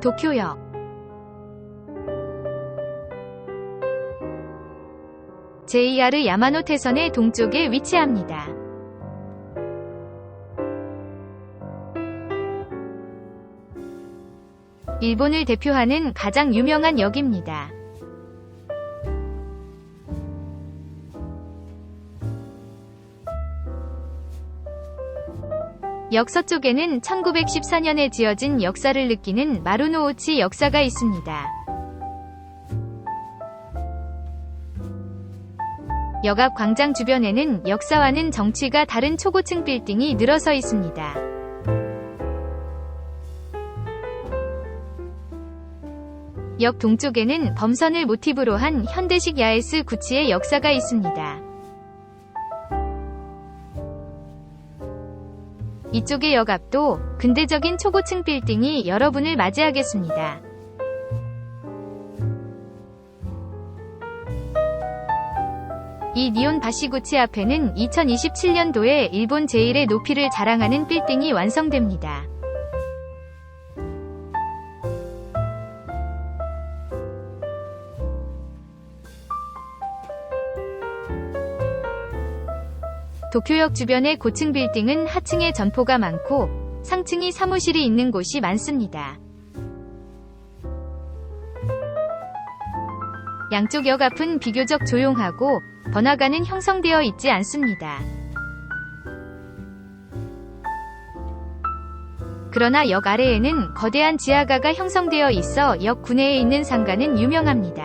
도쿄역 JR 야마노테선의 동쪽에 위치합니다. 일본을 대표하는 가장 유명한 역입니다. 역 서 쪽에는 1914년에 지어진 역사를 느끼는 마루노우치 역사가 있습니다. 역앞 광장 주변에는 역사와는 정치가 다른 초고층 빌딩이 늘어서 있습니다. 역 동쪽에는 범선을 모티브로 한 현대식 야에스 구치의 역사가 있습니다. 이쪽의 역 앞도 근대적인 초고층 빌딩이 여러분을 맞이하겠습니다. 이 니온 바시구치 앞에는 2027년도에 일본 제1의 높이를 자랑하는 빌딩이 완성됩니다. 도쿄역 주변의 고층 빌딩은 하층에 점포가 많고 상층이 사무실이 있는 곳이 많습니다. 양쪽 역 앞은 비교적 조용하고 번화가는 형성되어 있지 않습니다. 그러나 역 아래에는 거대한 지하가가 형성되어 있어 역 구내에 있는 상가는 유명합니다.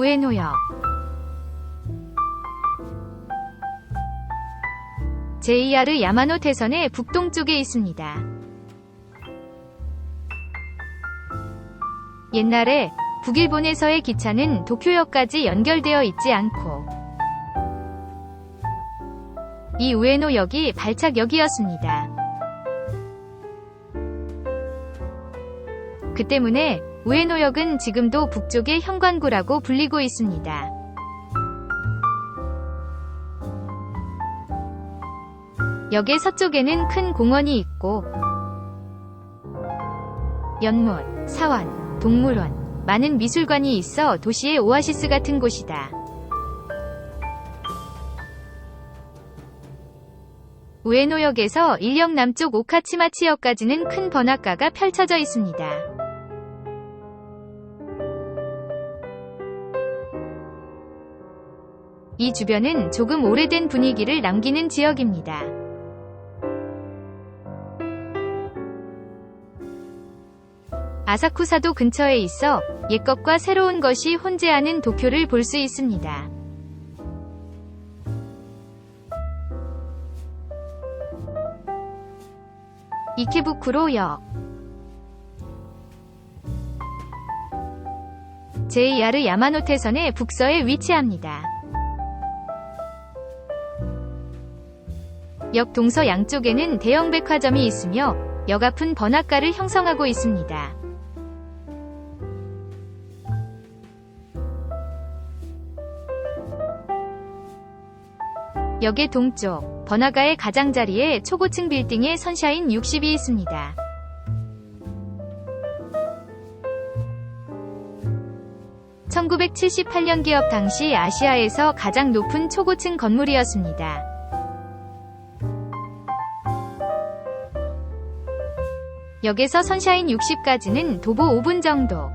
우에노역 JR 야마노테선의 북동쪽에 있습니다. 옛날에 북일본에서의 기차는 도쿄역까지 연결되어 있지 않고 이 우에노역이 발착역이었습니다. 그 때문에 우에노역은 지금도 북쪽의 현관구라고 불리고 있습니다. 역의 서쪽에는 큰 공원이 있고 연못, 사원, 동물원, 많은 미술관이 있어 도시의 오아시스 같은 곳이다. 우에노역에서 인력 남쪽 오카치마치역까지는 큰 번화가가 펼쳐져 있습니다. 이 주변은 조금 오래된 분위기를 남기는 지역입니다. 아사쿠사도 근처에 있어 옛것과 새로운 것이 혼재하는 도쿄를 볼 수 있습니다. 이케부쿠로역 JR 야마노테선의 북서에 위치합니다. 역 동서 양쪽에는 대형 백화점이 있으며 역 앞은 번화가를 형성하고 있습니다. 역의 동쪽, 번화가의 가장자리에 초고층 빌딩에 선샤인 60이 있습니다. (1978년) 기업 당시 아시아에서 가장 높은 초고층 건물이었습니다. 역에서 선샤인 60까지는 도보 5분 정도.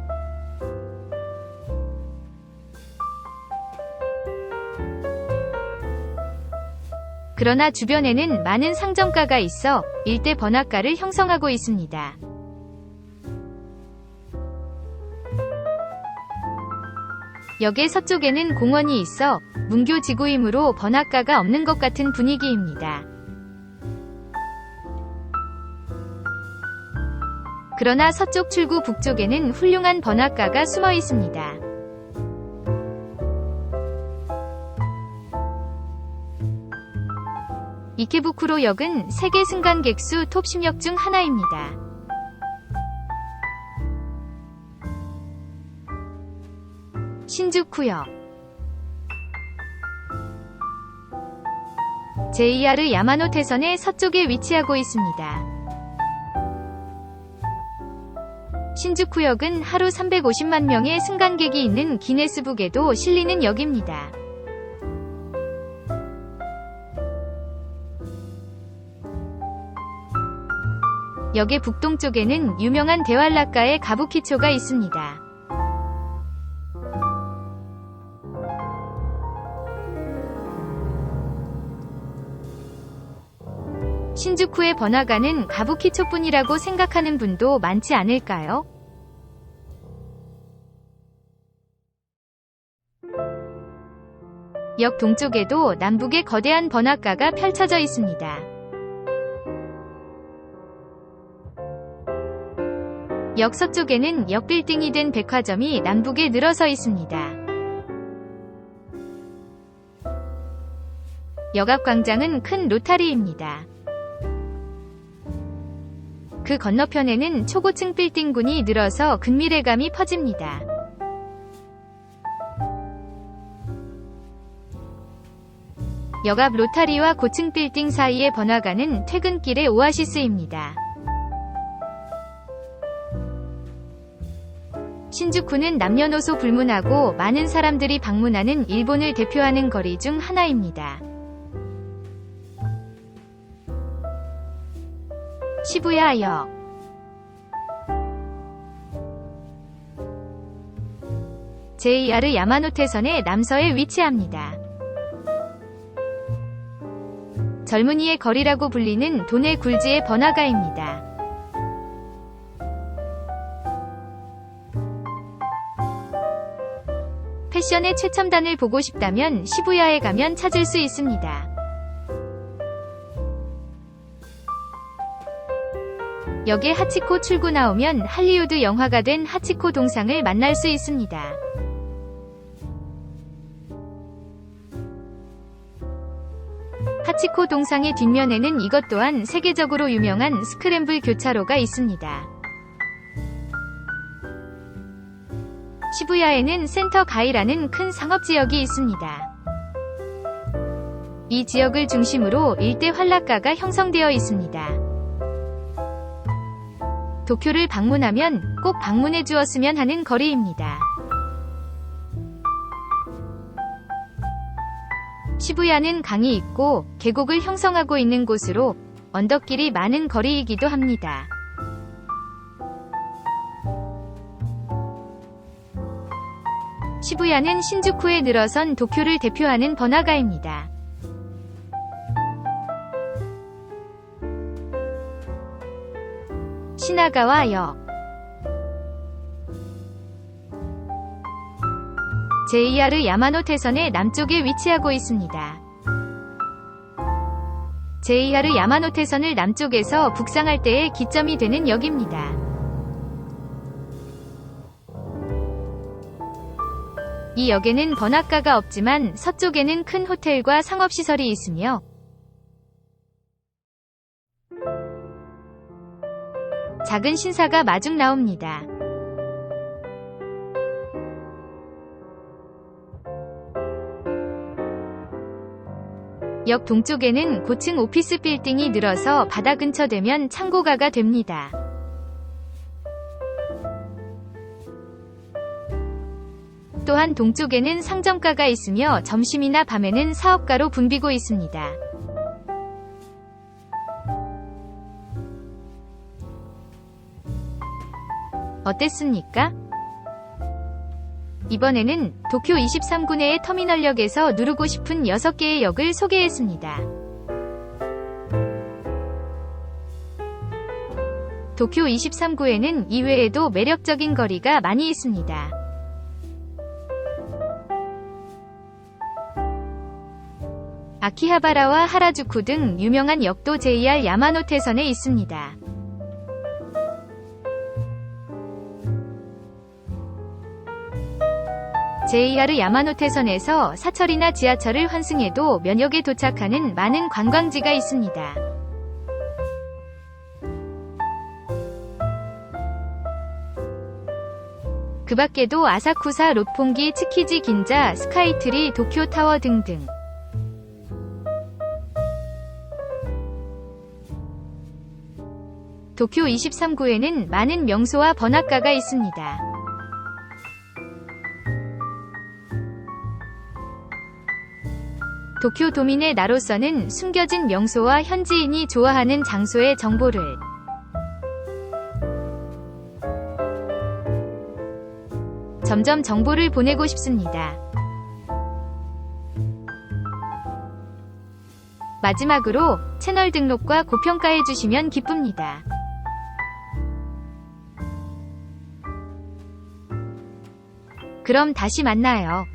그러나 주변에는 많은 상점가가 있어 일대 번화가를 형성하고 있습니다. 역의 서쪽에는 공원이 있어 문교 지구이므로 번화가가 없는 것 같은 분위기입니다. 그러나 서쪽 출구 북쪽에는 훌륭한 번화가가 숨어 있습니다. 이케부쿠로 역은 세계 승강객 수 톱 10역 중 하나입니다. 신주쿠역 JR 야마노테선의 서쪽에 위치하고 있습니다. 신주쿠역은 하루 350만 명의 승강객이 있는 기네스북에도 실리는 역입니다. 역의 북동쪽에는 유명한 대왈라카의 가부키초가 있습니다. 신주쿠의 번화가는 가부키초뿐이라고 생각하는 분도 많지 않을까요? 역 동쪽에도 남북의 거대한 번화가가 펼쳐져 있습니다. 역 서쪽에는 역 빌딩이 된 백화점이 남북에 늘어서 있습니다. 역앞 광장은 큰 로타리입니다. 그 건너편에는 초고층 빌딩군이 늘어서 근미래감이 퍼집니다. 역앞 로타리와 고층 빌딩 사이의 번화가는 퇴근길의 오아시스입니다. 신주쿠는 남녀노소 불문하고 많은 사람들이 방문하는 일본을 대표하는 거리 중 하나입니다. 시부야역 JR 야마노테선의 남서에 위치합니다. 젊은이의 거리라고 불리는 돈의 굴지의 번화가입니다. 패션의 최첨단을 보고 싶다면 시부야에 가면 찾을 수 있습니다. 역에 하치코 출구 나오면 할리우드 영화가 된 하치코 동상을 만날 수 있습니다. 하치코 동상의 뒷면에는 이것 또한 세계적으로 유명한 스크램블 교차로가 있습니다. 시부야에는 센터 가이라는 큰 상업지역이 있습니다. 이 지역을 중심으로 일대 활락가가 형성되어 있습니다. 도쿄를 방문하면 꼭 방문해 주었으면 하는 거리입니다. 시부야는 강이 있고 계곡을 형성하고 있는 곳으로 언덕길이 많은 거리이기도 합니다. 시부야는 신주쿠에 늘어선 도쿄를 대표하는 번화가입니다. 시나가와역 JR 야마노테선의 남쪽에 위치하고 있습니다. JR 야마노테선을 남쪽에서 북상할 때의 기점이 되는 역입니다. 이 역에는 번화가가 없지만 서쪽에는 큰 호텔과 상업시설이 있으며 작은 신사가 마중 나옵니다. 역 동쪽에는 고층 오피스 빌딩이 늘어서 바다 근처 되면 창고가가 됩니다. 또한 동쪽에는 상점가가 있으며 점심이나 밤에는 사업가로 붐비고 있습니다. 어땠습니까? 이번에는 도쿄 23구내의 터미널역에서 누르고 싶은 6개의 역을 소개했습니다. 도쿄 23구에는 이외에도 매력적인 거리가 많이 있습니다. 아키하바라와 하라주쿠 등 유명한 역도 JR 야마노테선에 있습니다. JR 야마노테선에서 사철이나 지하철을 환승해도 면역에 도착하는 많은 관광지가 있습니다. 그 밖에도 아사쿠사, 로폰기, 츠키지 긴자, 스카이트리, 도쿄타워 등등. 도쿄 23구에는 많은 명소와 번화가가 있습니다. 도쿄 도민의 나로서는 숨겨진 명소와 현지인이 좋아하는 장소의 정보를 점점 정보를 보내고 싶습니다. 마지막으로 채널 등록과 고평가해 주시면 기쁩니다. 그럼 다시 만나요.